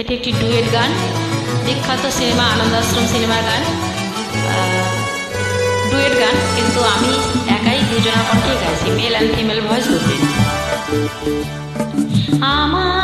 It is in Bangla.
এটি একটি ডুয়েট গান, বিখ্যাত সিনেমা আনন্দ আশ্রম সিনেমার গান ডুয়েট গান, কিন্তু আমি একাই দুজনের কণ্ঠে গাইছি মেল অ্যান্ড ফিমেল ভয়েস দুটোই আমার